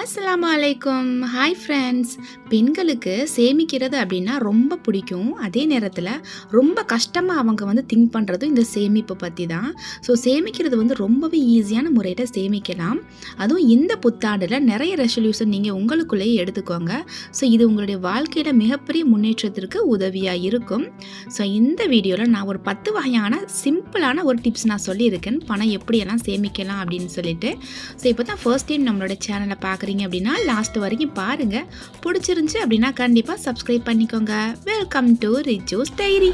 அஸ்லாம் வலைக்கும் hi friends பெண்களுக்கு சேமிக்கிறது அப்படின்னா ரொம்ப பிடிக்கும். அதே நேரத்தில் ரொம்ப கஷ்டமாக அவங்க வந்து திங்க் பண்ணுறதும் இந்த சேமிப்பு பற்றி தான் ஸோ சேமிக்கிறது வந்து ரொம்பவே ஈஸியான முறையில் சேமிக்கலாம். அதுவும் இந்த புத்தாண்டில் நிறைய ரெசல்யூஷன் நீங்கள் உங்களுக்குள்ளேயே எடுத்துக்கோங்க. ஸோ இது உங்களுடைய வாழ்க்கையில் மிகப்பெரிய முன்னேற்றத்திற்கு உதவியாக இருக்கும். ஸோ இந்த வீடியோவில் நான் ஒரு பத்து வகையான சிம்பிளான ஒரு டிப்ஸ் நான் சொல்லியிருக்கேன். பணம் எப்படியெல்லாம் சேமிக்கலாம் அப்படின்னு சொல்லிட்டு. ஸோ இப்போ தான் ஃபர்ஸ்ட் டைம் நம்மளோட சேனலை பார்க்குறீங்க அப்படின்னா லாஸ்ட் வரைக்கும் பாருங்கள் பிடிச்சிருந்துச்சி அப்படின்னா கண்டிப்பாக சப்ஸ்கிரைப் பண்ணிக்கோங்க. வெல்கம் டு ரிஜோஸ் டைரி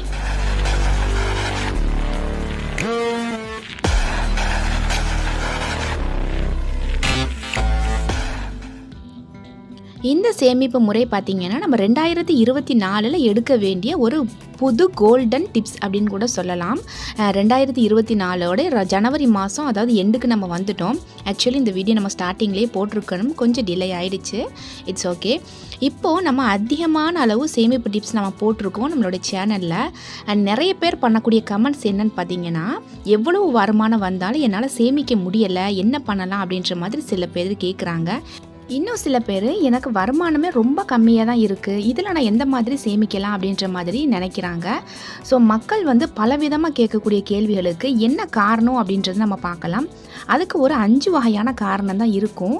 இந்த சேமிப்பு முறை பார்த்திங்கன்னா நம்ம ரெண்டாயிரத்தி இருபத்தி நாலில் எடுக்க வேண்டிய ஒரு புது கோல்டன் டிப்ஸ் அப்படின்னு கூட சொல்லலாம். ரெண்டாயிரத்தி இருபத்தி நாலோட ஜனவரி மாதம் அதாவது எண்டுக்கு நம்ம வந்துட்டோம். ஆக்சுவலி இந்த வீடியோ நம்ம ஸ்டார்டிங்லேயே போட்டிருக்கணும். கொஞ்சம் டிலே ஆகிடுச்சு இட்ஸ் ஓகே இப்போது நம்ம அதிகமான அளவு சேமிப்பு டிப்ஸ் நம்ம போட்டிருக்கோம் நம்மளோட சேனலில் அண்ட் நிறைய பேர் பண்ணக்கூடிய கமெண்ட்ஸ் என்னன்னு பார்த்தீங்கன்னா எவ்வளவு வருமானம் வந்தாலும் என்னால் சேமிக்க முடியலை என்ன பண்ணலாம் அப்படின்ற மாதிரி சில பேர் கேட்குறாங்க இன்னும் சில பேர் எனக்கு வருமானமே ரொம்ப கம்மியாக தான் இருக்குது இதில் நான் எந்த மாதிரி சேமிக்கலாம் அப்படின்ற மாதிரி நினைக்கிறாங்க. ஸோ மக்கள் வந்து பலவிதமாக கேட்கக்கூடிய கேள்விகளுக்கு என்ன காரணம் அப்படின்றத நம்ம பார்க்கலாம். அதுக்கு ஒரு அஞ்சு வகையான காரணம் தான் இருக்கும்.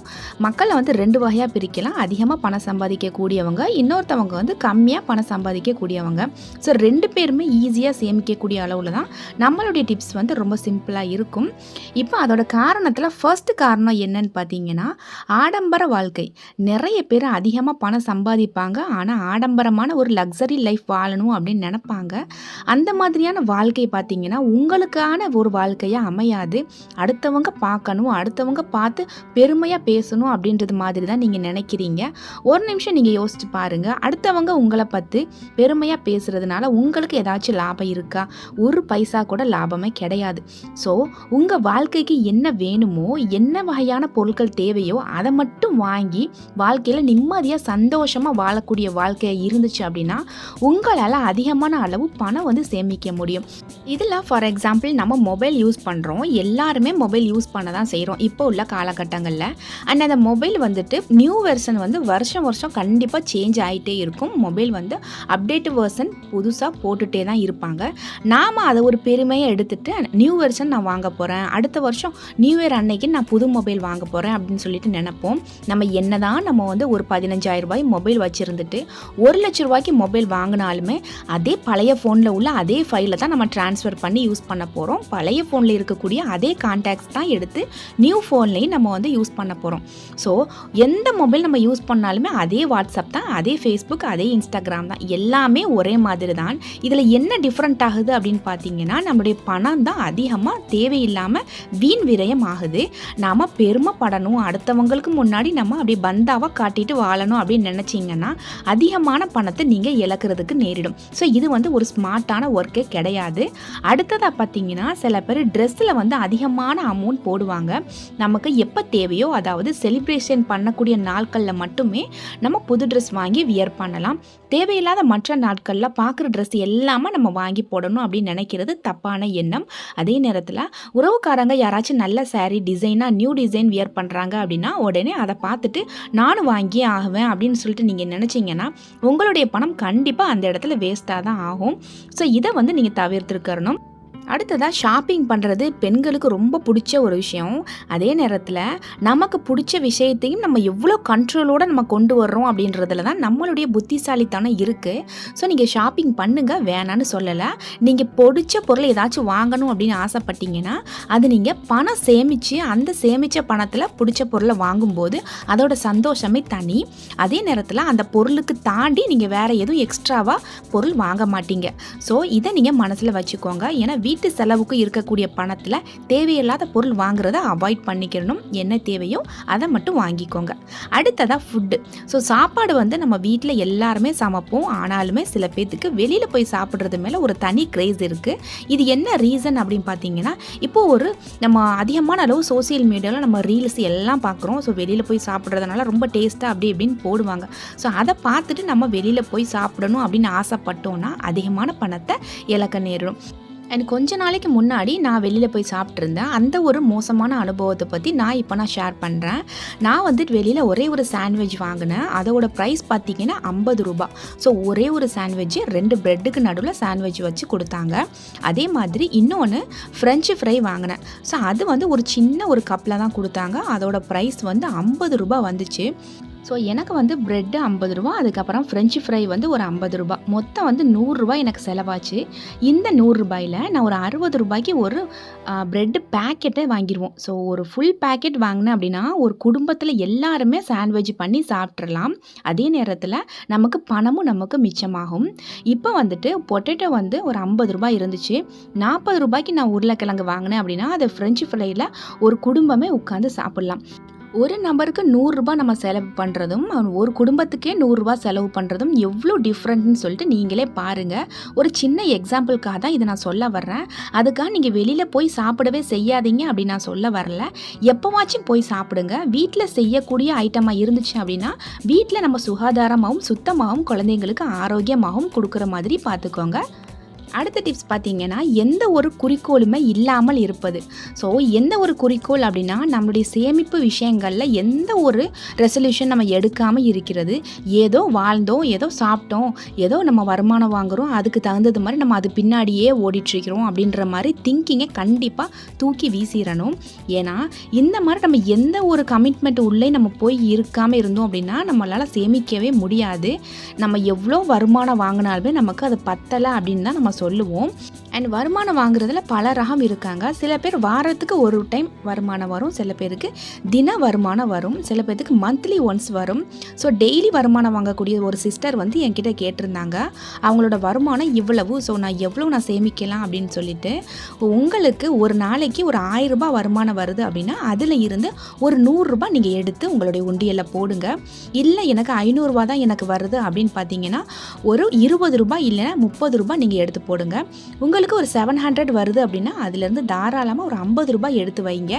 மக்களை வந்து ரெண்டு வகையாக பிரிக்கலாம். அதிகமாக பணம் சம்பாதிக்கக்கூடியவங்க இன்னொருத்தவங்க வந்து கம்மியாக பணம் சம்பாதிக்கக்கூடியவங்க. ஸோ ரெண்டு பேருமே ஈஸியாக சேமிக்கக்கூடிய அளவில் தான் நம்மளுடைய டிப்ஸ் வந்து ரொம்ப சிம்பிளாக இருக்கும். இப்போ அதோட காரணத்தில் ஃபர்ஸ்ட் காரணம் என்னன்னு பார்த்தீங்கன்னா ஆடம்பர வாழ்க்கை. நிறைய பேர் அதிகமாக பணம் சம்பாதிப்பாங்க. ஆனால் ஆடம்பரமான ஒரு லக்ஸரி லைஃப் வாழணும் அப்படின்னு நினைப்பாங்க. அந்த மாதிரியான வாழ்க்கை பார்த்தீங்கன்னா உங்களுக்கான ஒரு வாழ்க்கையாக அமையாது. அடுத்தவங்க பார்க்கணும் அடுத்தவங்க பார்த்து பெருமையாக பேசணும் அப்படின்றது மாதிரி தான் நீங்கள் நினைக்கிறீங்க. ஒரு நிமிஷம் நீங்கள் யோசிச்சு பாருங்கள் அடுத்தவங்க உங்களை பற்றி பெருமையாக பேசுகிறதுனால உங்களுக்கு ஏதாச்சும் லாபம் இருக்கா? ஒரு பைசா கூட லாபமே கிடையாது. ஸோ உங்கள் வாழ்க்கைக்கு என்ன வேணுமோ என்ன வகையான பொருட்கள் தேவையோ அதை மட்டும் வாங்கி வாழ்க்கையில் நிம்மதியாக சந்தோஷமாக வாழக்கூடிய வாழ்க்கையாக இருந்துச்சு அப்படின்னா உங்களால் அதிகமான அளவு பணம் வந்து சேமிக்க முடியும். இதில் ஃபார் எக்ஸாம்பிள் நம்ம மொபைல் யூஸ் பண்ணுறோம் எல்லாருமே மொபைல் யூஸ் பண்ண தான் செய்கிறோம் இப்போ உள்ள காலகட்டங்களில். அண்ட் அந்த மொபைல் வந்துட்டு நியூ வெர்ஷன் வந்து வருஷம் வருஷம் கண்டிப்பாக சேஞ்ச் ஆகிட்டே இருக்கும். மொபைல் வந்து அப்டேட் வெர்ஷன் புதுசாக போட்டுகிட்டே தான் இருப்பாங்க. நாம் அதை ஒரு பெருமையை எடுத்துகிட்டு நியூ வெர்ஷன் நான் வாங்க போகிறேன் அடுத்த வருஷம் நியூ இயர் அன்னைக்கு நான் புது மொபைல் வாங்க போகிறேன் அப்படின்னு சொல்லிட்டு நினைப்போம். நம்ம என்ன தான் நம்ம வந்து ஒரு பதினஞ்சாயிரம் ரூபாய் மொபைல் வச்சுருந்துட்டு ஒரு லட்ச ரூபாய்க்கு மொபைல் வாங்கினாலுமே அதே பழைய ஃபோனில் உள்ள அதே ஃபைலை தான் நம்ம ட்ரான்ஸ்ஃபர் பண்ணி யூஸ் பண்ண போகிறோம் பழைய ஃபோனில் இருக்கக்கூடிய அதே கான்டாக்ட்ஸ் தான் எடுத்து நியூ ஃபோன்லேயும் நம்ம வந்து யூஸ் பண்ண போகிறோம் ஸோ எந்த மொபைல் நம்ம யூஸ் பண்ணாலுமே அதே வாட்ஸ்அப் தான் அதே ஃபேஸ்புக் அதே இன்ஸ்டாகிராம் தான் எல்லாமே ஒரே மாதிரி தான். இதில் என்ன டிஃப்ரெண்ட் ஆகுது அப்படின்னு பார்த்தீங்கன்னா நம்மளுடைய பணம் தான் அதிகமாக தேவையில்லாமல் வீண் விரயம் ஆகுது. நாம் பெருமைப்படணும். அடுத்தவங்களுக்கு முன்னாடி நம்ம நம்ம அப்படி பந்தாவாக காட்டிட்டு வாழணும் அப்படின்னு நினச்சிங்கன்னா அதிகமான பணத்தை நீங்கள் இழக்கிறதுக்கு நேரிடும். ஸோ இது வந்து ஒரு ஸ்மார்ட்டான ஒர்க்கே கிடையாது. அடுத்ததாக பார்த்தீங்கன்னா சில பேர் ட்ரெஸ்ஸில் வந்து அதிகமான அமௌண்ட் போடுவாங்க. நமக்கு எப்போ தேவையோ அதாவது செலிப்ரேஷன் பண்ணக்கூடிய நாட்களில் மட்டுமே நம்ம புது ட்ரெஸ் வாங்கி வியர் பண்ணலாம். தேவையில்லாத மற்ற நாட்களில் பார்க்குற ட்ரெஸ் எல்லாமே நம்ம வாங்கி போடணும் அப்படின்னு நினைக்கிறது தப்பான எண்ணம். அதே நேரத்தில் உறவுக்காரங்க யாராச்சும் நல்ல சாரீ டிசைனாக நியூ டிசைன் வியர் பண்ணுறாங்க அப்படின்னா உடனே அதை பார்த்துட்டு நானும் வாங்கியே ஆகுவேன் அப்படின்னு சொல்லிட்டு நீங்கள் நினச்சிங்கன்னா உங்களுடைய பணம் கண்டிப்பாக அந்த இடத்துல வேஸ்ட்டாக தான் ஆகும். ஸோ இதை வந்து நீங்கள் தவிர்த்துருக்கணும். அடுத்ததாக ஷாப்பிங் பண்ணுறது பெண்களுக்கு ரொம்ப பிடிச்ச ஒரு விஷயம். அதே நேரத்தில் நமக்கு பிடிச்ச விஷயத்தையும் நம்ம எவ்வளோ கண்ட்ரோலோடு நம்ம கொண்டு வர்றோம் அப்படின்றதுல தான் நம்மளுடைய புத்திசாலித்தனம் இருக்குது ஸோ நீங்கள் ஷாப்பிங் பண்ணுங்க வேணான்னு சொல்லலை. நீங்கள் பிடிச்ச பொருள் ஏதாச்சும் வாங்கணும் அப்படின்னு ஆசைப்பட்டீங்கன்னா அது நீங்கள் பணம் சேமித்து அந்த சேமித்த பணத்தில் பிடிச்ச பொருளை வாங்கும்போது அதோட சந்தோஷமே தனி. அதே நேரத்தில் அந்த பொருளுக்கு தாண்டி நீங்கள் வேறு எதுவும் எக்ஸ்ட்ராவாக பொருள் வாங்க மாட்டீங்க. ஸோ இதை நீங்கள் மனசில் வச்சுக்கோங்க. ஏன்னா வீட்டு செலவுக்கு இருக்கக்கூடிய பணத்தில் தேவையில்லாத பொருள் வாங்குறத அவாய்ட் பண்ணிக்கணும். என்ன தேவையோ அதை மட்டும் வாங்கிக்கோங்க. அடுத்ததாக ஃபுட்டு ஸோ சாப்பாடு வந்து நம்ம வீட்டில் எல்லாருமே சமைப்போம். ஆனாலுமே சில பேர்த்துக்கு வெளியில் போய் சாப்பிட்றது மேலே ஒரு தனி கிரேஸ் இருக்குது இது என்ன ரீசன் அப்படின்னு பார்த்தீங்கன்னா இப்போது ஒரு நம்ம அதிகமான அளவு சோஷியல் மீடியாவில் நம்ம ரீல்ஸ் எல்லாம் பார்க்குறோம் ஸோ வெளியில் போய் சாப்பிட்றதுனால ரொம்ப டேஸ்ட்டாக அப்படி இப்படின்னு போடுவாங்க. ஸோ அதை பார்த்துட்டு நம்ம வெளியில் போய் சாப்பிடணும் அப்படின்னு ஆசைப்பட்டோன்னா அதிகமான பணத்தை இழக்க நேரிடும். அண்ட் கொஞ்ச நாளைக்கு முன்னாடி நான் வெளியில் போய் சாப்பிட்ருந்தேன் அந்த ஒரு மோசமான அனுபவத்தை பற்றி நான் இப்போ நான் ஷேர் பண்ணுறேன் நான் வந்துட்டு வெளியில் ஒரே ஒரு சாண்ட்விச் வாங்கினேன். அதோட ப்ரைஸ் பார்த்தீங்கன்னா ஐம்பது ரூபா ஸோ ஒரே ஒரு சாண்ட்விட்ச் ரெண்டு ப்ரெட்டுக்கு நடுவில் சாண்ட்விச் வச்சு கொடுத்தாங்க. அதே மாதிரி இன்னொன்று ஃப்ரெஞ்சு ஃப்ரை வாங்கினேன். ஸோ அது வந்து ஒரு சின்ன ஒரு கப்பில் தான் கொடுத்தாங்க. அதோட ப்ரைஸ் வந்து ஐம்பது ரூபா வந்துச்சு. ஸோ எனக்கு வந்து ப்ரெட்டு ஐம்பது ரூபா அதுக்கப்புறம் ஃப்ரெஞ்சு ஃப்ரை வந்து ஒரு ஐம்பது ரூபா. மொத்தம் வந்து நூறுரூவா எனக்கு செலவாச்சு. இந்த நூறுரூபாயில் நான் ஒரு அறுபது ரூபாய்க்கு ஒரு ப்ரெட்டு பேக்கெட்டை வாங்கிடுவோம் ஸோ ஒரு ஃபுல் பேக்கெட் வாங்கினேன் அப்படின்னா ஒரு குடும்பத்தில் எல்லாருமே சாண்ட்விச் பண்ணி சாப்பிட்றலாம் அதே நேரத்தில் நமக்கு பணமும் நமக்கு மிச்சமாகும். இப்போ வந்துட்டு பொட்டேட்டோ வந்து ஒரு ஐம்பது ரூபாய் இருந்துச்சு. நாற்பது ரூபாய்க்கு நான் உருளைக்கிழங்கு வாங்கினேன் அப்படின்னா அது ஃப்ரெஞ்சு ஃப்ரையில் ஒரு குடும்பமே உட்காந்து சாப்பிட்லாம். ஒரு நபருக்கு நூறுரூபா நம்ம செலவு பண்ணுறதும் ஒரு குடும்பத்துக்கே நூறுரூவா செலவு பண்ணுறதும் எவ்வளோ டிஃப்ரெண்ட்னு சொல்லிட்டு நீங்களே பாருங்கள் ஒரு சின்ன எக்ஸாம்பிளுக்காக தான் இதை நான் சொல்ல வர்றேன். அதுக்காக நீங்கள் வெளியில் போய் சாப்பிடவே செய்யாதீங்க அப்படின்னு நான் சொல்ல வரல. எப்போவாச்சும் போய் சாப்பிடுங்க. வீட்டில் செய்யக்கூடிய ஐட்டமாக இருந்துச்சு அப்படின்னா வீட்டில் நம்ம சுகாதாரமாகவும் சுத்தமாகவும் குழந்தைங்களுக்கு ஆரோக்கியமாகவும் கொடுக்குற மாதிரி பார்த்துக்கோங்க. அடுத்த டிப்ஸ் பார்த்தீங்கன்னா எந்த ஒரு குறிக்கோளுமே இல்லாமல் இருப்பது. ஸோ எந்த ஒரு குறிக்கோள் அப்படின்னா நம்மளுடைய சேமிப்பு விஷயங்களில் எந்த ஒரு ரெசல்யூஷன் நம்ம எடுக்காமல் இருக்கிறது. ஏதோ வாழ்ந்தோம் ஏதோ சாப்பிட்டோம் ஏதோ நம்ம வருமானம் வாங்குகிறோம் அதுக்கு தகுந்தது மாதிரி நம்ம அது பின்னாடியே ஓடிட்டுருக்கிறோம் அப்படின்ற மாதிரி திங்கிங்கை கண்டிப்பாக தூக்கி வீசிடணும். ஏன்னா இந்த மாதிரி நம்ம எந்த ஒரு கமிட்மெண்ட் உள்ளே நம்ம போய் இருக்காமல் இருந்தோம் அப்படின்னா நம்மளால் சேமிக்கவே முடியாது. நம்ம எவ்வளோ வருமானம் வாங்கினாலுமே நமக்கு அது பத்தலை அப்படின்னு தான் நம்ம சொல்லுவோம். அண்ட் வருமானம் வாங்குறதுல பல ரகம் இருக்காங்க. சில பேர் வாரத்துக்கு ஒரு டைம் வருமானம் வரும். சில பேருக்கு தின வருமானம் வரும். சில பேருக்கு மந்த்லி ஒன்ஸ் வரும். ஸோ டெய்லி வருமானம் வாங்கக்கூடிய ஒரு சிஸ்டர் வந்து என்கிட்ட கேட்டிருந்தாங்க. அவங்களோட வருமானம் இவ்வளவு. ஸோ நான் எவ்வளோ நான் சேமிக்கலாம் அப்படின்னு சொல்லிட்டு உங்களுக்கு ஒரு நாளைக்கு ஒரு ஆயிரம் ரூபாய் வருமானம் வருது அப்படின்னா அதில் இருந்து ஒரு நூறுரூபா நீங்கள் எடுத்து உங்களுடைய உண்டியலில் போடுங்க. இல்லை எனக்கு ஐநூறுரூவா தான் எனக்கு வருது அப்படின்னு பார்த்தீங்கன்னா ஒரு இருபது ரூபாய் இல்லைன்னா முப்பது ரூபாய் நீங்கள் எடுத்து போடுங்க. உங்களுக்கு ஒரு செவன் ஹண்ட்ரட் வருது அப்படின்னா அதுலேருந்து தாராளமாக ஒரு ஐம்பது ரூபாய் எடுத்து வைங்க.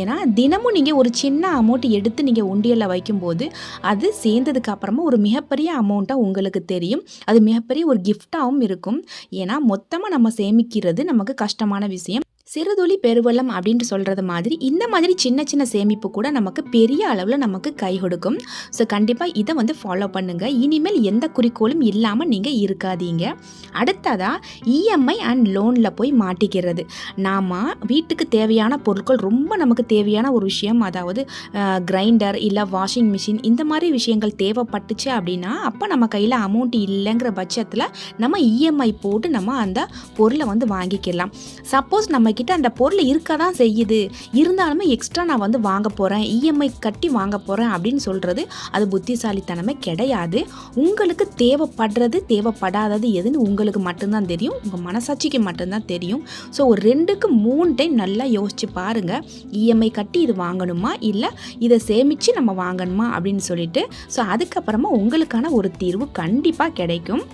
ஏன்னா தினமும் நீங்கள் ஒரு சின்ன அமௌண்ட் எடுத்து நீங்கள் உண்டியலில் வைக்கும்போது அது சேர்ந்ததுக்கு அப்புறமா ஒரு மிகப்பெரிய அமௌண்ட்டாக உங்களுக்கு தெரியும். அது மிகப்பெரிய ஒரு கிஃப்டாகவும் இருக்கும். ஏன்னா மொத்தமாக நம்ம சேமிக்கிறது நமக்கு கஷ்டமான விஷயம். சிறுதுளி பெருவெள்ளம் அப்படின்ட்டு சொல்கிறது மாதிரி இந்த மாதிரி சின்ன சின்ன சேமிப்பு கூட நமக்கு பெரிய அளவில் நமக்கு கை கொடுக்கும். ஸோ கண்டிப்பாக இதை வந்து ஃபாலோ பண்ணுங்கள் இனிமேல் எந்த குறிக்கோளும் இல்லாமல் நீங்கள் இருக்காதீங்க. அடுத்ததாக இஎம்ஐ அண்ட் லோனில் போய் மாட்டிக்கிறது. நாம் வீட்டுக்கு தேவையான பொருட்கள் ரொம்ப நமக்கு தேவையான ஒரு விஷயம் அதாவது கிரைண்டர் இல்லை வாஷிங் மிஷின் இந்த மாதிரி விஷயங்கள் தேவைப்பட்டுச்சு அப்படின்னா அப்போ நம்ம கையில் அமௌண்ட் இல்லைங்கிற பட்சத்தில் நம்ம இஎம்ஐ போட்டு நம்ம அந்த பொருளை வந்து வாங்கிக்கலாம். சப்போஸ் நம்ம கிட்ட அந்த பொருள் இருக்க தான் செய்யுது. இருந்தாலுமே எக்ஸ்ட்ரா நான் வந்து வாங்க போகிறேன் இஎம்ஐ கட்டி வாங்க போகிறேன் அப்படின்னு சொல்கிறது அது புத்திசாலித்தனமே கிடையாது. உங்களுக்கு தேவைப்படுறது தேவைப்படாதது எதுன்னு உங்களுக்கு மட்டும்தான் தெரியும். உங்கள் மனசாட்சிக்கு மட்டும்தான் தெரியும். ஸோ ஒரு ரெண்டுக்கு மூணு டைம் நல்லா யோசிச்சு பாருங்கள் இஎம்ஐ கட்டி இது வாங்கணுமா? இல்லை இதை சேமித்து நம்ம வாங்கணுமா? அப்படின்னு சொல்லிட்டு ஸோ அதுக்கப்புறமா உங்களுக்கான ஒரு தீர்வு கண்டிப்பாக கிடைக்கும்.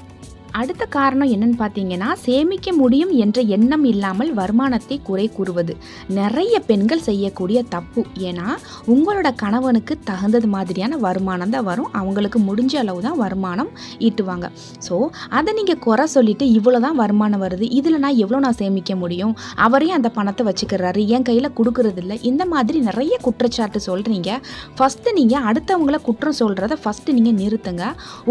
அடுத்த காரணம் என்னன்னு பார்த்தீங்கன்னா சேமிக்க முடியும் என்ற எண்ணம் இல்லாமல் வருமானத்தை குறை கூறுவது. நிறைய பெண்கள் செய்யக்கூடிய தப்பு. ஏன்னா உங்களோட கணவனுக்கு தகுந்தது மாதிரியான வருமானம் தான் வரும். அவங்களுக்கு முடிஞ்ச அளவு தான் வருமானம் ஈட்டுவாங்க. ஸோ அதை நீங்கள் குறை சொல்லிட்டு இவ்வளோ தான் வருமானம் வருது. இதில் நான் எவ்வளோ நான் சேமிக்க முடியும்? அவரையும் அந்த பணத்தை வச்சுக்கிறாரு. என் கையில் கொடுக்கறதில்ல இந்த மாதிரி நிறைய குற்றச்சாட்டு சொல்கிறீங்க ஃபஸ்ட்டு நீங்கள் அடுத்தவங்கள குற்றம் சொல்கிறத ஃபஸ்ட்டு நீங்கள் நிறுத்துங்க.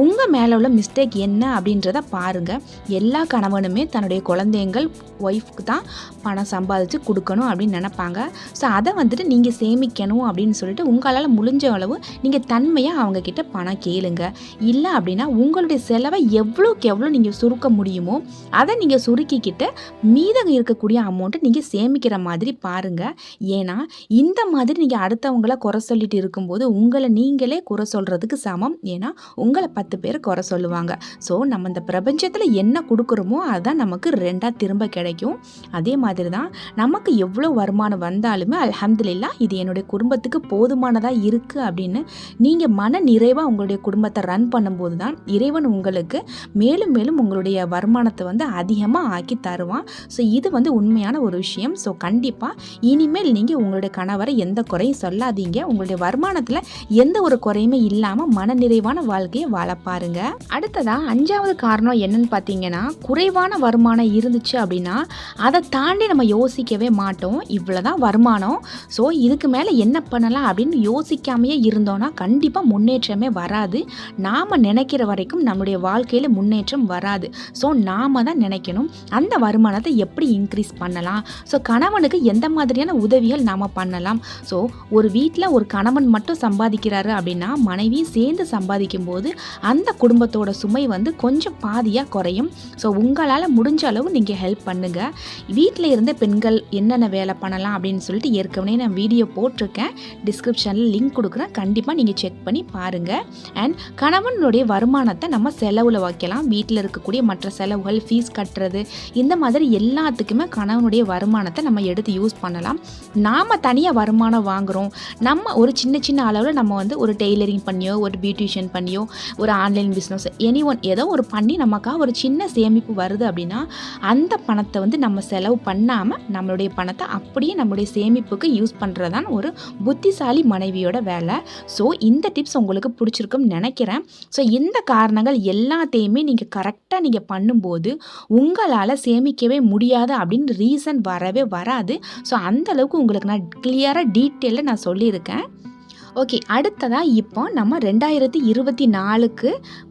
உங்கள் மேலே உள்ள மிஸ்டேக் என்ன அப்படின்றத பாருங்கள் எல்லா கணவனுமே தன்னுடைய குழந்தைங்கள் ஒய்ஃப்க்கு தான் பணம் சம்பாதிச்சு கொடுக்கணும் அப்படின்னு நினப்பாங்க. ஸோ அதை வந்துட்டு நீங்கள் சேமிக்கணும் அப்படின்னு சொல்லிட்டு உங்களால் முடிஞ்ச அளவு நீங்கள் தன்மையாக அவங்கக்கிட்ட பணம் கேளுங்க. இல்லை அப்படின்னா உங்களுடைய செலவை எவ்வளோக்கு எவ்வளோ நீங்கள் சுருக்க முடியுமோ அதை நீங்கள் சுருக்கிக்கிட்டு மீதம் இருக்கக்கூடிய அமௌண்ட்டை நீங்கள் சேமிக்கிற மாதிரி பாருங்கள் ஏன்னா இந்த மாதிரி நீங்கள் அடுத்தவங்கள குறை சொல்லிட்டு இருக்கும்போது உங்களை நீங்களே குறை சொல்கிறதுக்கு சமம். ஏன்னா உங்களை பத்து பேர் குறை சொல்லுவாங்க. ஸோ நம்ம இந்த பிரபஞ்சத்தில் என்ன கொடுக்குறோமோ அதுதான் நமக்கு ரெண்டாக திரும்ப கிடைக்கும். அதே மாதிரி தான் நமக்கு எவ்வளோ வருமானம் வந்தாலுமே அல்ஹம்துலில்லா இது என்னுடைய குடும்பத்துக்கு போதுமானதாக இருக்குது அப்படின்னு நீங்கள் மன நிறைவாக உங்களுடைய குடும்பத்தை ரன் பண்ணும்போது தான் இறைவன் உங்களுக்கு மேலும் மேலும் உங்களுடைய வருமானத்தை வந்து அதிகமாக ஆக்கி தருவான். ஸோ இது வந்து உண்மையான ஒரு விஷயம். ஸோ கண்டிப்பாக இனிமேல் நீங்கள் உங்களுடைய கணவரை எந்த குறையும் சொல்லாதீங்க. உங்களுடைய வருமானத்தில் எந்த ஒரு குறையுமே இல்லாமல் மன நிறைவான வாழ்க்கையை வாழ பாருங்கள் அடுத்ததாக அஞ்சாவது காரணம் காரணம் என்னன்னு பார்த்தீங்கன்னா குறைவான வருமானம் இருந்துச்சு அப்படின்னா அதை தாண்டி நம்ம யோசிக்கவே மாட்டோம். இவ்வளோதான் வருமானம். ஸோ இதுக்கு மேலே என்ன பண்ணலாம் அப்படின்னு யோசிக்காமையே இருந்தோன்னா கண்டிப்பாக முன்னேற்றமே வராது. நாம் நினைக்கிற வரைக்கும் நம்மளுடைய வாழ்க்கையில் முன்னேற்றம் வராது. ஸோ நாம் தான் நினைக்கணும். அந்த வருமானத்தை எப்படி இன்க்ரீஸ் பண்ணலாம்? ஸோ கணவனுக்கு எந்த மாதிரியான உதவிகள் நாம் பண்ணலாம்? ஸோ ஒரு வீட்டில் ஒரு கணவன் மட்டும் சம்பாதிக்கிறாரு அப்படின்னா மனைவியும் சேர்ந்து சம்பாதிக்கும் போது அந்த குடும்பத்தோட சுமை வந்து கொஞ்சம் பாதியாக குறையும். ஸோ உங்களால் முடிஞ்ச அளவு நீங்கள் ஹெல்ப் பண்ணுங்கள் வீட்டில் இருந்த பெண்கள் என்னென்ன வேலை பண்ணலாம் அப்படின்னு சொல்லிட்டு ஏற்கனவே நான் வீடியோ போட்டிருக்கேன். டிஸ்கிரிப்ஷனில் லிங்க் கொடுக்குறேன். கண்டிப்பாக நீங்கள் செக் பண்ணி பாருங்கள் அண்ட் கணவனுடைய வருமானத்தை நம்ம செலவில் வைக்கலாம். வீட்டில் இருக்கக்கூடிய மற்ற செலவுகள் ஃபீஸ் கட்டுறது இந்த மாதிரி எல்லாத்துக்குமே கணவனுடைய வருமானத்தை நம்ம எடுத்து யூஸ் பண்ணலாம். நாம் தனியாக வருமானம் வாங்குகிறோம் நம்ம ஒரு சின்ன சின்ன அளவில் நம்ம வந்து ஒரு டெய்லரிங் பண்ணியோ ஒரு பியூட்டிஷியன் பண்ணியோ ஒரு ஆன்லைன் பிஸ்னஸ் எனி ஒன் ஏதோ ஒரு பண்ணி நமக்காக ஒரு சின்ன சேமிப்பு வருது அப்படின்னா அந்த பணத்தை வந்து நம்ம செலவு பண்ணாமல் நம்மளுடைய பணத்தை அப்படியே நம்மளுடைய சேமிப்புக்கு யூஸ் பண்ணுறதான் ஒரு புத்திசாலி மனைவியோட வேலை. ஸோ இந்த டிப்ஸ் உங்களுக்கு பிடிச்சிருக்குன்னு நினைக்கிறேன். ஸோ இந்த காரணங்கள் எல்லாத்தையுமே நீங்கள் கரெக்டாக நீங்கள் பண்ணும்போது உங்களால் சேமிக்கவே முடியாது அப்படின்னு ரீசன் வரவே வராது. ஸோ அந்தளவுக்கு உங்களுக்கு நான் கிளியராக டீட்டெயிலில் நான் சொல்லியிருக்கேன். ஓகே அடுத்ததாக இப்போ நம்ம ரெண்டாயிரத்தி இருபத்தி நாலுக்கு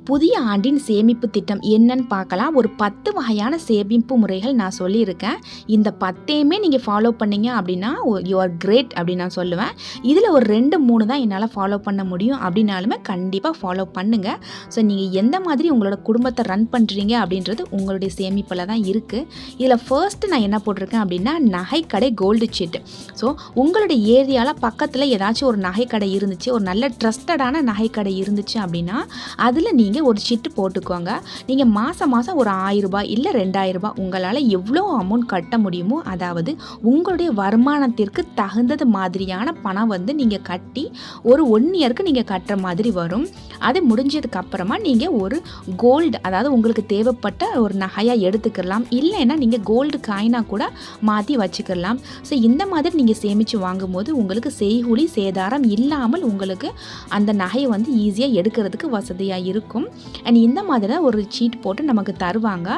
புதிய ஆண்டின் சேமிப்பு திட்டம் என்னன்னு பார்க்கலாம். ஒரு பத்து வகையான சேமிப்பு முறைகள் நான் சொல்லியிருக்கேன். இந்த பத்தையுமே நீங்கள் ஃபாலோ பண்ணீங்க அப்படின்னா யூ ஆர் கிரேட் அப்படின்னு நான் சொல்லுவேன். இதில் ஒரு ரெண்டு மூணு தான் என்னால் ஃபாலோ பண்ண முடியும் அப்படின்னாலுமே கண்டிப்பாக ஃபாலோ பண்ணுங்கள் ஸோ நீங்கள் எந்த மாதிரி உங்களோட குடும்பத்தை ரன் பண்ணுறீங்க அப்படின்றது உங்களுடைய சேமிப்பில் தான் இருக்குது இதில் ஃபர்ஸ்ட்டு நான் என்ன போட்டிருக்கேன் அப்படின்னா நகைக்கடை கோல்டு சீட்டு ஸோ உங்களுடைய ஏரியாவில் பக்கத்தில் ஏதாச்சும் ஒரு நகைக்கடை இருந்துச்சு ஒரு நல்ல ட்ரஸ்டடான நகைக்கடை இருந்துச்சு அப்படின்னா அதில் நீங்கள் ஒரு சிட்டு போட்டுக்கோங்க. நீங்கள் மாதம் மாதம் ஒரு ஆயிரரூபா இல்லை ரெண்டாயிரரூபா உங்களால் எவ்வளோ அமௌண்ட் கட்ட முடியுமோ அதாவது உங்களுடைய வருமானத்திற்கு தகுந்தது மாதிரியான பணம் வந்து நீங்கள் கட்டி ஒரு ஒன் இயருக்கு நீங்கள் கட்டுற மாதிரி வரும். அது முடிஞ்சதுக்கு அப்புறமா நீங்கள் ஒரு கோல்டு அதாவது உங்களுக்கு தேவைப்பட்ட ஒரு நகையாக எடுத்துக்கலாம். இல்லைன்னா நீங்கள் கோல்டு காயினாக கூட மாற்றி வச்சுக்கலாம். ஸோ இந்த மாதிரி நீங்கள் சேமித்து வாங்கும்போது உங்களுக்கு செய்கூலி சேதாரம் இல்லாமல் உங்களுக்கு அந்த நகையை வந்து ஈஸியாக எடுக்கிறதுக்கு வசதியாக இருக்கும். அண்ட் இந்த மாதிரி ஒரு சீட் போட்டு நமக்கு தருவாங்க.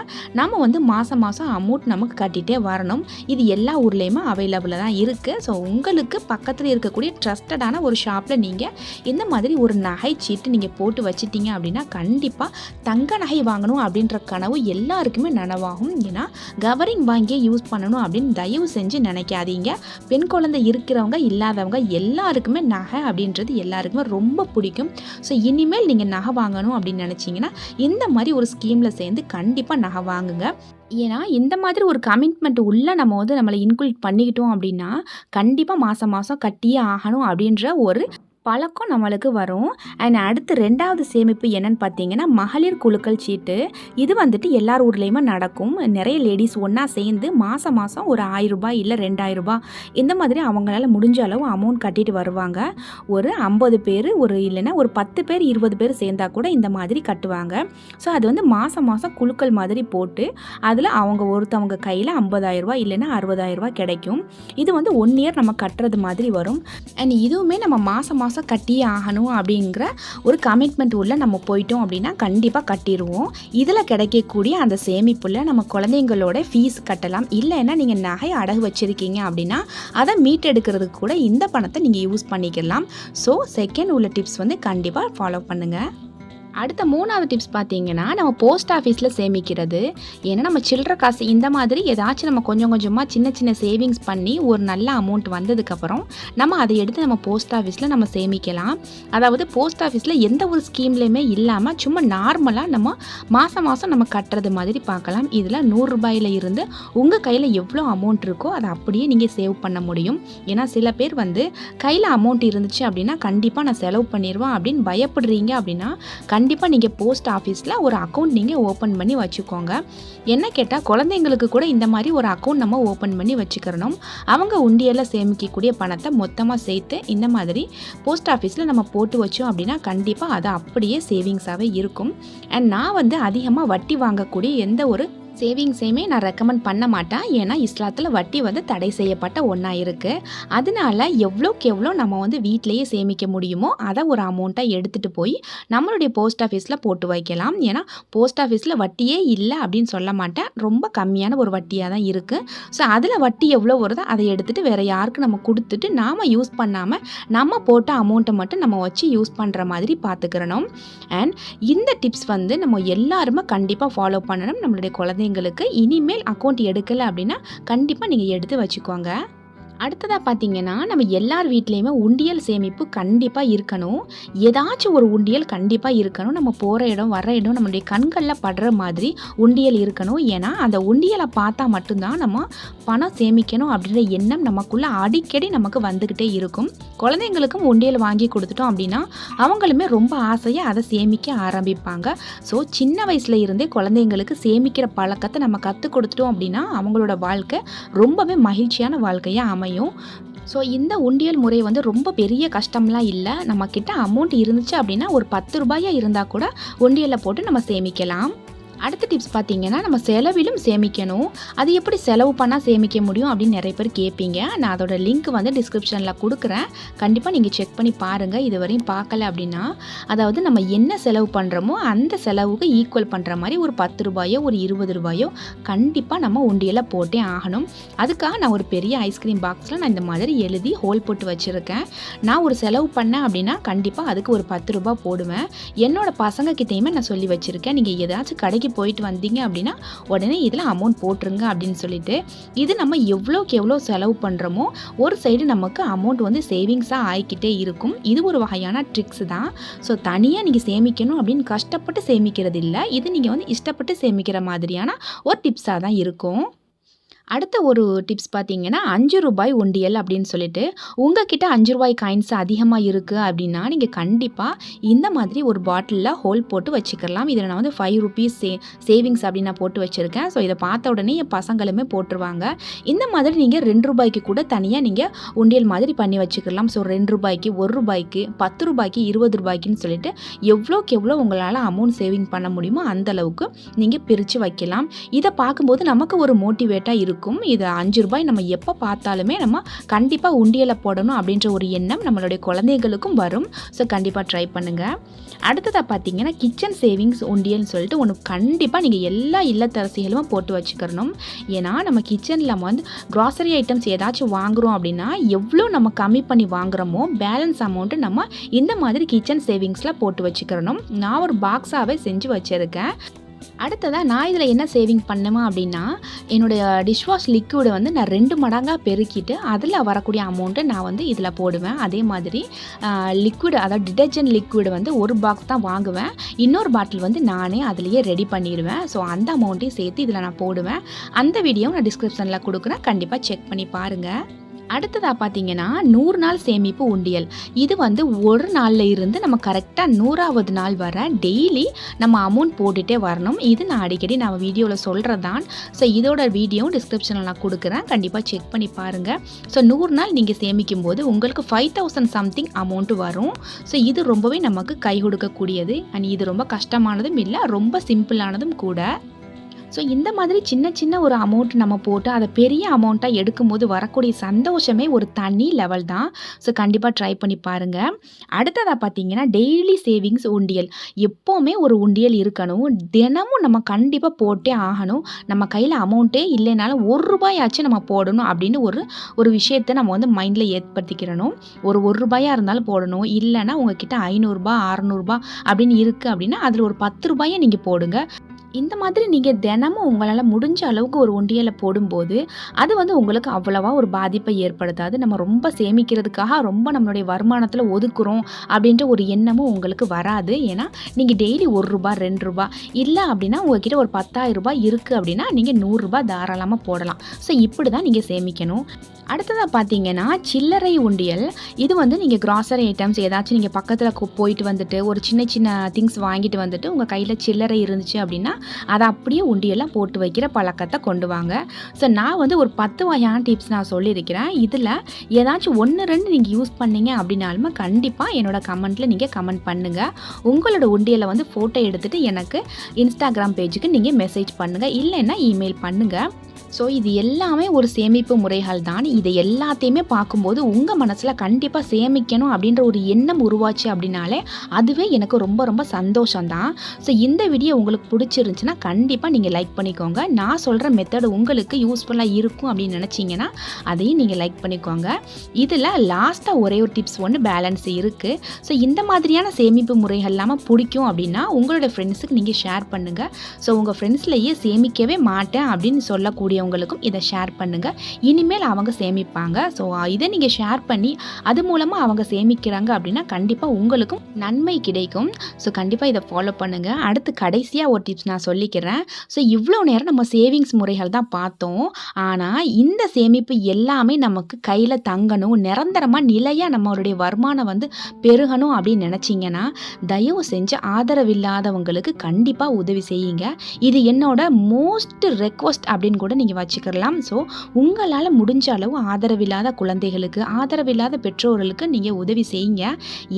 நம்ம வந்து மாதம் மாதம் அமௌண்ட் நமக்கு கட்டிகிட்டே வரணும். இது எல்லா ஊர்லேயுமே அவைலபிளாக தான் இருக்குது ஸோ உங்களுக்கு பக்கத்தில் இருக்கக்கூடிய ட்ரஸ்டடான ஒரு ஷாப்பில் நீங்கள் இந்த மாதிரி ஒரு நகை சீட்டு நீங்கள் போட்டு வச்சுட்டீங்க அப்படின்னா கண்டிப்பாக தங்க நகை வாங்கணும் அப்படின்ற கனவு எல்லாருக்குமே நனவாகும். ஏன்னா கவரிங் வாங்கியே யூஸ் பண்ணணும் அப்படின்னு தயவு செஞ்சு நினைக்காதீங்க. பெண் குழந்தை இருக்கிறவங்க இல்லாதவங்க எல்லாருக்குமே நகை அப்படின்றது எல்லாருக்குமே ரொம்ப பிடிக்கும். ஸோ இனிமேல் நீங்கள் நகை வாங்கணும் அப்படின்னு நினச்சிங்கன்னா இந்த மாதிரி ஒரு ஸ்கீமில் சேர்ந்து கண்டிப்பாக நகை வாங்குங்க. ஏன்னா இந்த மாதிரி ஒரு கமிட்மெண்ட் உள்ளே நம்ம வந்து நம்மளை இன்க்ளூட் பண்ணிக்கிட்டோம் அப்படின்னா கண்டிப்பாக மாதம் மாதம் கட்டியே ஆகணும் அப்படின்ற ஒரு பழக்கம் நம்மளுக்கு வரும். அண்ட் அடுத்து ரெண்டாவது சேமிப்பு என்னன்னு பார்த்தீங்கன்னா மகளிர் குழுக்கள் சீட்டு. இது வந்துட்டு எல்லார் ஊர்லேயுமே நடக்கும். நிறைய லேடிஸ் ஒன்றா சேர்ந்து மாதம் மாதம் ஒரு ஆயிரம் ரூபாய் இல்லை ரெண்டாயிரம் ரூபாய். இந்த மாதிரி அவங்களால முடிஞ்ச அளவு அமௌண்ட் கட்டிட்டு வருவாங்க. ஒரு ஐம்பது பேர் ஒரு இல்லைன்னா ஒரு பத்து பேர் இருபது பேர் சேர்ந்தா கூட இந்த மாதிரி கட்டுவாங்க. ஸோ அது வந்து மாதம் மாதம் குழுக்கள் மாதிரி போட்டு அதில் அவங்க ஒருத்தவங்க கையில் ஐம்பதாயிரம் ரூபாய் இல்லைன்னா அறுபதாயிரம் ரூபாய் கிடைக்கும். இது வந்து ஒன் இயர் நம்ம கட்டுறது மாதிரி வரும். அண்ட் இதுவுமே நம்ம மாதம் மாதம் கட்டியே ஆகணும் அப்படிங்கிற ஒரு கமிட்மெண்ட் உள்ள நம்ம போயிட்டோம் அப்படின்னா கண்டிப்பாக கட்டிடுவோம். இதில் கிடைக்கக்கூடிய அந்த சேமிப்புள்ள நம்ம குழந்தைங்களோட ஃபீஸ் கட்டலாம். இல்லைன்னா நீங்கள் நகை அடகு வச்சுருக்கீங்க அப்படின்னா அதை மீட்டெடுக்கிறதுக்கு கூட இந்த பணத்தை நீங்கள் யூஸ் பண்ணிக்கலாம். ஸோ செகண்ட் உள்ள டிப்ஸ் வந்து கண்டிப்பாக ஃபாலோ பண்ணுங்கள் அடுத்த மூணாவது டிப்ஸ் பார்த்தீங்கன்னா நம்ம போஸ்ட் ஆஃபீஸில் சேமிக்கிறது. ஏன்னா நம்ம சில்லற காசு இந்த மாதிரி ஏதாச்சும் நம்ம கொஞ்சம் கொஞ்சமாக சின்ன சின்ன சேவிங்ஸ் பண்ணி ஒரு நல்ல அமௌண்ட் வந்ததுக்கப்புறம் நம்ம அதை எடுத்து நம்ம போஸ்ட் ஆஃபீஸில் நம்ம சேமிக்கலாம். அதாவது போஸ்ட் ஆஃபீஸில் எந்த ஒரு ஸ்கீம்லேயுமே இல்லாமல் சும்மா நார்மலாக நம்ம மாதம் மாதம் நம்ம கட்டுறது மாதிரி பார்க்கலாம் இதில் நூறுரூபாயில் இருந்து உங்கள் கையில் எவ்வளோ அமௌண்ட் இருக்கோ அதை அப்படியே நீங்கள் சேவ் பண்ண முடியும். ஏன்னா சில பேர் வந்து கையில் அமௌண்ட் இருந்துச்சு அப்படின்னா கண்டிப்பாக நான் செலவு பண்ணிடுவேன் அப்படின்னு பயப்படுறீங்க அப்படின்னா கண்டிப்பாக கண்டிப்பாக நீங்கள் போஸ்ட் ஆஃபீஸில் ஒரு அக்கௌண்ட் நீங்கள் ஓப்பன் பண்ணி வச்சுக்கோங்க. என்ன கேட்டால் குழந்தைங்களுக்கு கூட இந்த மாதிரி ஒரு அக்கௌண்ட் நம்ம ஓப்பன் பண்ணி வச்சுக்கிறணும். அவங்க உண்டியலில் சேமிக்கக்கூடிய பணத்தை மொத்தமாக சேர்த்து இந்த மாதிரி போஸ்ட் ஆஃபீஸில் நம்ம போட்டு வச்சோம் அப்படின்னா கண்டிப்பாக அது அப்படியே சேவிங்ஸாகவே இருக்கும். அண்ட் நான் வந்து அதிகமாக வட்டி வாங்கக்கூடிய எந்த ஒரு சேவிங்ஸையுமே நான் ரெக்கமெண்ட் பண்ண மாட்டேன். ஏன்னா இஸ்லாத்தில் வட்டி வந்து தடை செய்யப்பட்ட ஒன்றா இருக்குது அதனால எவ்வளோக்கு எவ்வளோ நம்ம வந்து வீட்டிலேயே சேமிக்க முடியுமோ அதை ஒரு அமௌண்ட்டாக எடுத்துகிட்டு போய் நம்மளுடைய போஸ்ட் ஆஃபீஸில் போட்டு வைக்கலாம். ஏன்னா போஸ்ட் ஆஃபீஸில் வட்டியே இல்லை அப்படின்னு சொல்ல மாட்டேன். ரொம்ப கம்மியான ஒரு வட்டியாக தான் இருக்குது ஸோ அதில் வட்டி எவ்வளோ வருதோ அதை எடுத்துகிட்டு வேறு யாருக்கு நம்ம கொடுத்துட்டு நாம் யூஸ் பண்ணாமல் நம்ம போட்ட அமௌண்ட்டை மட்டும் நம்ம வச்சு யூஸ் பண்ணுற மாதிரி பார்த்துக்கிறணும் அண்ட் இந்த டிப்ஸ் வந்து நம்ம எல்லாருமே கண்டிப்பாக ஃபாலோ பண்ணணும். நம்மளுடைய குழந்தை குழந்தைங்களுக்கு இனிமேல் அக்கௌண்ட் எடுக்கலை அப்படின்னா கண்டிப்பாக நீங்கள் எடுத்து வச்சுக்கோங்க. அடுத்ததாக பார்த்தீங்கன்னா நம்ம எல்லார் வீட்லேயுமே உண்டியல் சேமிப்பு கண்டிப்பாக இருக்கணும். ஏதாச்சும் ஒரு உண்டியல் கண்டிப்பாக இருக்கணும். நம்ம போகிற இடம் வர இடம் நம்மளுடைய கண்களில் படுற மாதிரி உண்டியல் இருக்கணும். ஏன்னா அந்த உண்டியலை பார்த்தா மட்டும்தான் நம்ம பணம் சேமிக்கணும் அப்படின்ற எண்ணம் நமக்குள்ளே அடிக்கடி நமக்கு வந்துக்கிட்டே இருக்கும். குழந்தைங்களுக்கும் உண்டியல் வாங்கி கொடுத்துட்டோம் அப்படின்னா அவங்களுமே ரொம்ப ஆசையாக அதை சேமிக்க ஆரம்பிப்பாங்க. ஸோ சின்ன வயசுல இருந்தே குழந்தைங்களுக்கு சேமிக்கிற பழக்கத்தை நம்ம கற்றுக் கொடுத்துட்டோம் அப்படின்னா அவங்களோட வாழ்க்கை ரொம்பவே மகிழ்ச்சியான வாழ்க்கையாக அமையும். ஸோ இந்த உண்டியல் முறை வந்து ரொம்ப பெரிய கஷ்டம்லாம் இல்லை. நம்மக்கிட்ட அமௌண்ட் இருந்துச்சு அப்படின்னா ஒரு பத்து ரூபாயாக இருந்தால் கூட உண்டியலில் போட்டு நம்ம சேமிக்கலாம். அடுத்த டிப்ஸ் பார்த்தீங்கன்னா நம்ம செலவிலும் சேமிக்கணும். அது எப்படி செலவு பண்ணால் சேமிக்க முடியும் அப்படின்னு நிறைய பேர் கேட்பீங்க. நான் அதோட லிங்க் வந்து டிஸ்கிரிப்ஷனில் கொடுக்குறேன். கண்டிப்பாக நீங்கள் செக் பண்ணி பாருங்கள் இது வரையும் பார்க்கல அப்படின்னா அதாவது நம்ம என்ன செலவு பண்ணுறோமோ அந்த செலவுக்கு ஈக்குவல் பண்ணுற மாதிரி ஒரு பத்து ரூபாயோ ஒரு இருபது ரூபாயோ கண்டிப்பாக நம்ம உண்டியலில் போட்டே ஆகணும். அதுக்காக நான் ஒரு பெரிய ஐஸ்கிரீம் பாக்ஸில் நான் இந்த மாதிரி எழுதி ஹோல் போட்டு வச்சுருக்கேன். நான் ஒரு செலவு பண்ணேன் அப்படின்னா கண்டிப்பாக அதுக்கு ஒரு பத்து ரூபாய் போடுவேன். என்னோடய பசங்கக்கிட்டேயுமே நான் சொல்லி வச்சுருக்கேன். நீங்கள் ஏதாச்சும் கடைக்கு போயிட்டு வந்தீங்க அப்படின்னா உடனே இதில் அமௌண்ட் போட்டுருங்க அப்படின்னு சொல்லிட்டு இது நம்ம எவ்வளோக்கு எவ்வளோ செலவு பண்ணுறோமோ ஒரு சைடு நமக்கு அமௌண்ட் வந்து சேவிங்ஸாக ஆகிக்கிட்டே இருக்கும். இது ஒரு வகையான ட்ரிக்ஸ் தான். ஸோ தனியாக நீங்கள் சேமிக்கணும் அப்படின்னு கஷ்டப்பட்டு சேமிக்கிறது இல்லை இது நீங்கள் வந்து இஷ்டப்பட்டு சேமிக்கிற மாதிரியான ஒரு டிப்ஸாக தான் இருக்கும். அடுத்த ஒரு டிப்ஸ் பார்த்தீங்கன்னா அஞ்சு ரூபாய் உண்டியல் அப்படின்னு சொல்லிட்டு உங்ககிட்ட அஞ்சு ரூபாய் காயின்ஸ் அதிகமாக இருக்குது அப்படின்னா நீங்கள் கண்டிப்பாக இந்த மாதிரி ஒரு பாட்டிலில் ஹோல் போட்டு வச்சுக்கலாம். இதில் நான் வந்து ஃபைவ் ருபீஸ் சே சேவிங்ஸ் அப்படின்னு நான் போட்டு வச்சுருக்கேன். ஸோ இதை பார்த்த உடனே என் பசங்களுமே போட்டுருவாங்க. இந்த மாதிரி நீங்கள் ரெண்டு ரூபாய்க்கு கூட தனியாக நீங்கள் உண்டியல் மாதிரி பண்ணி வச்சுக்கலாம். ஸோ ரெண்டு ரூபாய்க்கு ஒரு ரூபாய்க்கு பத்து ரூபாய்க்கு இருபது ரூபாய்க்குன்னு சொல்லிட்டு எவ்வளோக்கு எவ்வளோ உங்களால் அமௌண்ட் சேவிங் பண்ண முடியுமோ அந்த அளவுக்கு நீங்கள் பிரித்து வைக்கலாம். இதை பார்க்கும்போது நமக்கு ஒரு மோட்டிவேட்டாக இருக்கும் இது அஞ்சு ரூபாய் நம்ம எப்போ பார்த்தாலுமே நம்ம கண்டிப்பாக உண்டியலை போடணும் அப்படின்ற ஒரு எண்ணம் நம்மளுடைய குழந்தைகளுக்கும் வரும். ஸோ கண்டிப்பாக ட்ரை பண்ணுங்கள் அடுத்ததாக பார்த்தீங்கன்னா கிச்சன் சேவிங்ஸ் உண்டியல்னு சொல்லிட்டு ஒன்று கண்டிப்பாக நீங்கள் எல்லா இல்லத்தரசிகளும் போட்டு வச்சுக்கிறணும். ஏன்னா நம்ம கிச்சனில் நம்ம வந்து க்ராசரி ஐட்டம்ஸ் ஏதாச்சும் வாங்குகிறோம் அப்படின்னா எவ்வளோ நம்ம கம்மி பண்ணி வாங்குகிறோமோ பேலன்ஸ் அமௌண்ட்டு நம்ம இந்த மாதிரி கிச்சன் சேவிங்ஸில் போட்டு வச்சுக்கிறணும். நான் ஒரு பாக்ஸாகவே செஞ்சு வச்சுருக்கேன். அடுத்ததாக நான் இதில் என்ன சேவிங் பண்ணுமா அப்படின்னா என்னுடைய டிஷ்வாஷ் லிக்விடை வந்து நான் ரெண்டு மடங்காக பெருக்கிட்டு அதில் வரக்கூடிய அமௌண்ட்டை நான் வந்து இதில் போடுவேன். அதே மாதிரி லிக்விட் அதாவது டிடர்ஜென்ட் லிக்விடு வந்து ஒரு பாக்ஸ் தான் வாங்குவேன். இன்னொரு பாட்டில் வந்து நானே அதுலேயே ரெடி பண்ணிடுவேன். ஸோ அந்த அமௌண்ட்டையும் சேர்த்து இதில் நான் போடுவேன். அந்த வீடியோவும் நான் டிஸ்கிரிப்ஷனில் கொடுக்குறேன். கண்டிப்பாக செக் பண்ணி பாருங்கள் அடுத்ததாக பார்த்தீங்கன்னா நூறு நாள் சேமிப்பு உண்டியல். இது வந்து ஒரு நாளில் இருந்து நம்ம கரெக்டாக நூறாவது நாள் வர டெய்லி நம்ம அமௌண்ட் போட்டுகிட்டே வரணும். இது நான் அடிக்கடி நான் வீடியோவில் சொல்கிறதான் ஸோ இதோட வீடியோவும் டிஸ்கிரிப்ஷனில் நான் கொடுக்குறேன். கண்டிப்பாக செக் பண்ணி பாருங்கள் ஸோ நூறு நாள் நீங்கள் சேமிக்கும் போது உங்களுக்கு ஃபைவ் தௌசண்ட் சம்திங் அமௌண்ட்டு வரும். ஸோ இது ரொம்பவே நமக்கு கை கொடுக்கக்கூடியது. அண்ட் இது ரொம்ப கஷ்டமானதும் இல்லை ரொம்ப சிம்பிளானதும் கூட. ஸோ இந்த மாதிரி சின்ன சின்ன ஒரு அமௌண்ட் நம்ம போட்டு அதை பெரிய அமௌண்ட்டாக எடுக்கும்போது வரக்கூடிய சந்தோஷமே ஒரு தனி லெவல் தான். ஸோ கண்டிப்பாக ட்ரை பண்ணி பாருங்கள் அடுத்ததாக பார்த்தீங்கன்னா டெய்லி சேவிங்ஸ் உண்டியல். எப்போவுமே ஒரு உண்டியல் இருக்கணும். தினமும் நம்ம கண்டிப்பாக போட்டே ஆகணும். நம்ம கையில் அமௌண்ட்டே இல்லைனாலும் ஒரு ரூபாயாச்சும் நம்ம போடணும் அப்படின்னு ஒரு ஒரு விஷயத்தை நம்ம வந்து மைண்டில் ஏற்படுத்திக்கிறணும். ஒரு ஒரு ரூபாயாக இருந்தாலும் போடணும். இல்லைன்னா உங்ககிட்ட ஐநூறுரூபா அறநூறுபா அப்படின்னு இருக்குது அப்படின்னா அதில் ஒரு பத்து ரூபாயை நீங்கள் போடுங்க. இந்த மாதிரி நீங்கள் தினமும் உங்களால் முடிஞ்ச அளவுக்கு ஒரு உண்டியலை போடும்போது அது வந்து உங்களுக்கு அவ்வளவா ஒரு பாதிப்பை ஏற்படுத்தாது. நம்ம ரொம்ப சேமிக்கிறதுக்காக ரொம்ப நம்மளுடைய வருமானத்தில் ஒதுக்குறோம் அப்படின்ற ஒரு எண்ணமும் உங்களுக்கு வராது. ஏன்னா நீங்கள் டெய்லி ஒரு ரூபா ரெண்டு ரூபா இல்லை அப்படின்னா உங்ககிட்ட ஒரு பத்தாயிரம் ரூபாய் இருக்குது அப்படின்னா நீங்கள் நூறுரூபா தாராளமாக போடலாம். ஸோ இப்படி தான் நீங்கள் சேமிக்கணும். அடுத்ததாக பார்த்தீங்கன்னா சில்லறை உண்டியல். இது வந்து நீங்கள் கிராசரி ஐட்டம்ஸ் ஏதாச்சும் நீங்கள் பக்கத்தில் போயிட்டு வந்துட்டு ஒரு சின்ன சின்ன திங்ஸ் வாங்கிட்டு வந்துட்டு உங்கள் கையில் சில்லறை இருந்துச்சு அப்படின்னா அதை அப்படியே உண்டியெல்லாம் போட்டு வைக்கிற பழக்கத்தை கொண்டு வாங்க. ஸோ நான் வந்து ஒரு பத்து வகையான டிப்ஸ் நான் சொல்லியிருக்கிறேன். இதில் ஏதாச்சும் ஒன்று ரெண்டு நீங்கள் யூஸ் பண்ணீங்க அப்படின்னாலுமே கண்டிப்பாக என்னோட கமெண்ட்டில் நீங்கள் கமெண்ட் பண்ணுங்கள் உங்களோட உண்டியலை வந்து ஃபோட்டோ எடுத்துகிட்டு எனக்கு இன்ஸ்டாகிராம் பேஜுக்கு நீங்கள் மெசேஜ் பண்ணுங்கள் இல்லைன்னா இமெயில் பண்ணுங்கள் ஸோ இது எல்லாமே ஒரு சேமிப்பு முறைகள் தான். இதை எல்லாத்தையுமே பார்க்கும்போது உங்கள் மனசில் கண்டிப்பாக சேமிக்கணும் அப்படின்ற ஒரு எண்ணம் உருவாச்சு அப்படின்னாலே அதுவே எனக்கு ரொம்ப ரொம்ப சந்தோஷம் தான் ஸோ இந்த வீடியோ உங்களுக்கு இருந்துச்சுன்னா கண்டிப்பாக நீங்கள் லைக் பண்ணிக்கோங்க. நான் சொல்கிற மெத்தடு உங்களுக்கு யூஸ்ஃபுல்லாக இருக்கும் அப்படின்னு நினச்சிங்கன்னா அதையும் நீங்கள் லைக் பண்ணிக்கோங்க. இதில் லாஸ்ட்டாக ஒரே ஒரு டிப்ஸ் ஒன்று பேலன்ஸ் இருக்குது ஸோ இந்த மாதிரியான சேமிப்பு முறைகள் இல்லாமல் பிடிக்கும் அப்படின்னா உங்களோட ஃப்ரெண்ட்ஸுக்கு நீங்கள் ஷேர் பண்ணுங்கள் ஸோ உங்கள் ஃப்ரெண்ட்ஸ்லேயே சேமிக்கவே மாட்டேன் அப்படின்னு சொல்லக்கூடியவங்களுக்கும் இதை ஷேர் பண்ணுங்கள் இனிமேல் அவங்க சேமிப்பாங்க. ஸோ இதை நீங்கள் ஷேர் பண்ணி அது மூலமாக அவங்க சேமிக்கிறாங்க அப்படின்னா கண்டிப்பாக உங்களுக்கும் நன்மை கிடைக்கும். ஸோ கண்டிப்பாக இதை ஃபாலோ பண்ணுங்கள் அடுத்து கடைசியாக ஒரு டிப்ஸ் நான் சொல்லிக்கிறேன். ஸோ இவ்வளோ நேரம் நம்ம சேவிங்ஸ் முறைகள் தான் பார்த்தோம். ஆனால் இந்த சேமிப்பு எல்லாமே நமக்கு கையில் தங்கணும். நிரந்தரமாக நிலையாக நம்மளுடைய வருமானம் வந்து பெருகணும் அப்படின்னு நினச்சிங்கன்னா தயவு செஞ்சு ஆதரவில்லாதவங்களுக்கு கண்டிப்பாக உதவி செய்யுங்க. இது என்னோட மோஸ்ட் ரெக்வஸ்ட் அப்படின்னு கூட நீங்கள் வச்சுக்கலாம் ஸோ உங்களால் முடிஞ்ச அளவு ஆதரவில்லாத குழந்தைகளுக்கு ஆதரவில்லாத பெற்றோர்களுக்கு நீங்கள் உதவி செய்யுங்க.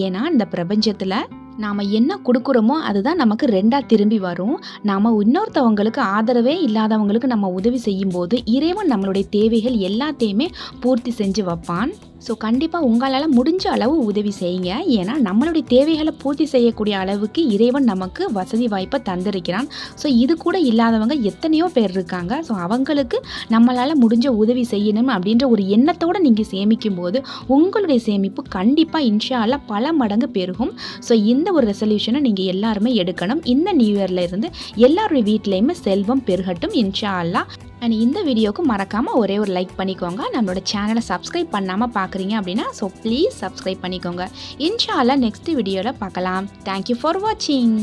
ஏன்னா இந்த பிரபஞ்சத்தில் நாம் என்ன கொடுக்குறோமோ அதுதான் நமக்கு ரெண்டாக திரும்பி வரும். நாம் இன்னொருத்தவங்களுக்கு ஆதரவே இல்லாதவங்களுக்கு நம்ம உதவி செய்யும்போது இறைவன் நம்மளுடைய தேவைகள் எல்லாத்தையுமே பூர்த்தி செஞ்சு வைப்பான். ஸோ கண்டிப்பாக உங்களால் முடிஞ்ச அளவு உதவி செய்யுங்க. ஏன்னா நம்மளுடைய தேவைகளை பூர்த்தி செய்யக்கூடிய அளவுக்கு இறைவன் நமக்கு வசதி வாய்ப்பை தந்திருக்கிறான். ஸோ இது கூட இல்லாதவங்க எத்தனையோ பேர் இருக்காங்க. ஸோ அவங்களுக்கு நம்மளால் முடிஞ்ச உதவி செய்யணும் அப்படின்ற ஒரு எண்ணத்தோடு நீங்கள் சேமிக்கும் போது உங்களுடைய சேமிப்பு கண்டிப்பாக இன்ஷால்லா பல மடங்கு பெருகும். ஸோ இந்த ஒரு ரெசல்யூஷனை நீங்கள் எல்லாருமே எடுக்கணும். இந்த நியூ இயர்ல இருந்து எல்லாருடைய வீட்லேயுமே செல்வம் பெருகட்டும் இன்ஷா அல்லா அண்ட் இந்த வீடியோக்கு மறக்காமல் ஒரே ஒரு லைக் பண்ணிக்கோங்க. நம்மளோட சேனலை சப்ஸ்கிரைப் பண்ணாமல் பார்க்குறீங்க அப்படின்னா ஸோ ப்ளீஸ் சப்ஸ்கிரைப் பண்ணிக்கோங்க. இன்ஷா அல்லா நெக்ஸ்ட் வீடியோவில் பார்க்கலாம் தேங்க்யூ ஃபார் வாட்சிங்